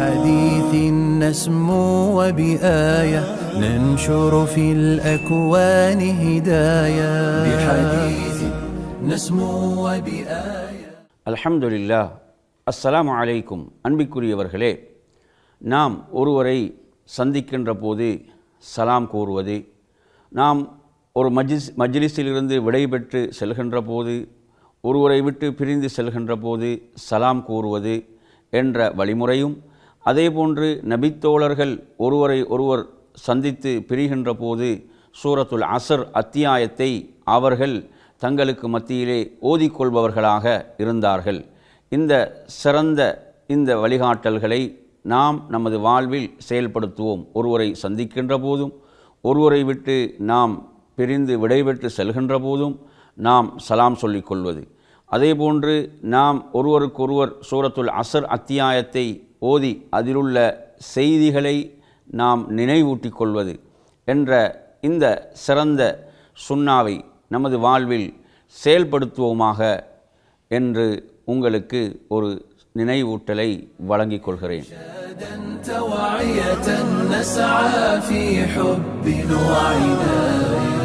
بحديث نسمو وبآية ننشر في الأكوان هدايا بحديث نسمو وبآية அல்ஹம்துலில்லாஹ் அஸ்ஸலாமு அலைக்கும் அன்பிற்குரியவர்களே நாம் ஒருவரை சந்திக்கின்ற போது சலாம் கூறுவது நாம் ஒரு மஜிஸ் மஜ்லிஸிலிருந்து விடைபெற்று செல்கின்ற போது ஒருவரை விட்டு பிரிந்து செல்கின்ற போது சலாம் கூறுவது என்ற வழிமுறையும் அதேபோன்று நபித்தோழர்கள் ஒருவரை ஒருவர் சந்தித்து பிரிகின்ற போது சூரத்துல் அசர் அத்தியாயத்தை அவர்கள் தங்களுக்கு மத்தியிலே ஓதிக்கொள்பவர்களாக இருந்தார்கள். இந்த சிறந்த இந்த வழிகாட்டல்களை நாம் நமது வாழ்வில் செயல்படுத்துவோம். ஒருவரை சந்திக்கின்ற போதும் ஒருவரை விட்டு நாம் பிரிந்து விடைபெற்று செல்கின்ற போதும் நாம் சலாம் சொல்லிக்கொள்வது. அதேபோன்று நாம் ஒருவருக்கொருவர் சூரத்துல் அசர் அத்தியாயத்தை ஓதி அதிலுள்ள செய்திகளை நாம் நினைவூட்டிக் கொள்வது என்ற இந்த சிறந்த சுண்ணாவை நமது வாழ்வில் செயல்படுத்துவோமாக என்று உங்களுக்கு ஒரு நினைவூட்டலை வழங்கிக் கொள்கிறேன் توعية نسعى في حب وعناية